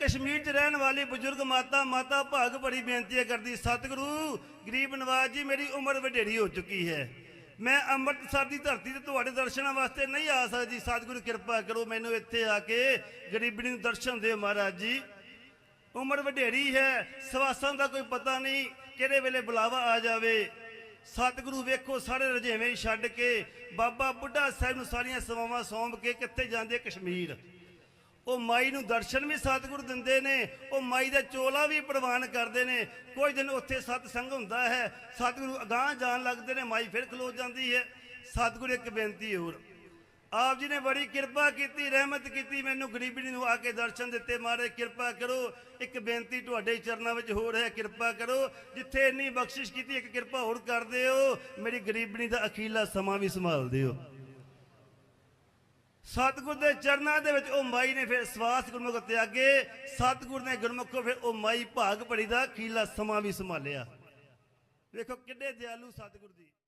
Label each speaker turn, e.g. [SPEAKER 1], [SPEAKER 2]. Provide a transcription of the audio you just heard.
[SPEAKER 1] ਕਸ਼ਮੀਰ 'ਚ ਰਹਿਣ ਵਾਲੀ ਬਜ਼ੁਰਗ ਮਾਤਾ ਮਾਤਾ ਭਾਗ ਬੜੀ ਬੇਨਤੀ ਕਰਦੀ, ਸਤਿਗੁਰੂ, ਗਰੀਬ ਨਵਾਜ ਜੀ, ਮੇਰੀ ਉਮਰ ਵਡੇਰੀ ਹੋ ਚੁੱਕੀ ਹੈ। ਮੈਂ ਅੰਮ੍ਰਿਤਸਰ ਦੀ ਧਰਤੀ ਤੇ ਤੁਹਾਡੇ ਦਰਸ਼ਨਾਂ ਵਾਸਤੇ ਨਹੀਂ ਆ ਸਕਦੀ ਸਤਿਗੁਰੂ, ਕਿਰਪਾ ਕਰੋ ਮੈਨੂੰ ਇੱਥੇ ਆ ਕੇ ਗਰੀਬਣੀ ਨੂੰ ਦਰਸ਼ਨ ਦਿਓ ਮਹਾਰਾਜ ਜੀ। ਉਮਰ ਵਡੇਰੀ ਹੈ, ਸਵਾਸਾਂ ਦਾ ਕੋਈ ਪਤਾ ਨਹੀਂ ਕਿਹੜੇ ਵੇਲੇ ਬੁਲਾਵਾ ਆ ਜਾਵੇ। ਸਤਿਗੁਰੂ, ਵੇਖੋ, ਸਾਰੇ ਰਜੇਵੇਂ ਛੱਡ ਕੇ ਬਾਬਾ ਬੁੱਢਾ ਸਾਹਿਬ ਨੂੰ ਸਾਰੀਆਂ ਸੇਵਾਵਾਂ ਸੌਂਪ ਕੇ ਕਿੱਥੇ ਜਾਂਦੇ ਕਸ਼ਮੀਰ? ਉਹ ਮਾਈ ਨੂੰ ਦਰਸ਼ਨ ਵੀ ਸਤਿਗੁਰੂ ਦਿੰਦੇ ਨੇ, ਉਹ ਮਾਈ ਦਾ ਚੋਲਾ ਵੀ ਪ੍ਰਵਾਨ ਕਰਦੇ ਨੇ। ਕੁਝ ਦਿਨ ਉੱਥੇ ਸਤਸੰਗ ਹੁੰਦਾ ਹੈ, ਸਤਿਗੁਰੂ ਅਗਾਹ ਜਾਣ ਲੱਗਦੇ ਨੇ, ਮਾਈ ਫਿਰ ਖਲੋ ਜਾਂਦੀ ਹੈ। ਸਤਿਗੁਰ ਇੱਕ ਬੇਨਤੀ ਹੋਰ, ਆਪ ਜੀ ਨੇ ਬੜੀ ਕਿਰਪਾ ਕੀਤੀ, ਰਹਿਮਤ ਕੀਤੀ, ਮੈਨੂੰ ਗਰੀਬੀ ਨੂੰ ਆ ਕੇ ਦਰਸ਼ਨ ਦਿੱਤੇ। ਮਾਰੇ ਕਿਰਪਾ ਕਰੋ, ਇੱਕ ਬੇਨਤੀ ਤੁਹਾਡੇ ਚਰਨਾਂ ਵਿੱਚ ਹੋਰ ਹੈ, ਕਿਰਪਾ ਕਰੋ। ਜਿੱਥੇ ਇੰਨੀ ਬਖਸ਼ਿਸ਼ ਕੀਤੀ, ਇੱਕ ਕਿਰਪਾ ਹੋਰ ਕਰ ਦਿਓ ਮੇਰੀ ਗਰੀਬਣੀ ਦਾ ਅਖੀਲਾ ਸਮਾਂ ਵੀ ਸੰਭਾਲ ਦਿਓ ਸਤਿਗੁਰ ਦੇ ਚਰਨਾਂ ਦੇ ਵਿੱਚ ਉਹ ਮਾਈ ਨੇ ਫਿਰ ਸਵਾਸ ਗੁਰਮੁਖ ਤਿਆਗੇ ਸਤਿਗੁਰ ਨੇ ਗੁਰਮੁਖੋਂ ਫਿਰ ਉਹ ਮਾਈ ਭਾਗ ਭੜੀ ਦਾ ਅਖੀਲਾ ਸਮਾਂ ਵੀ ਸੰਭਾਲਿਆ। ਵੇਖੋ ਕਿੱਡੇ ਦਿਆਲੂ ਸਤਿਗੁਰ ਦੀ।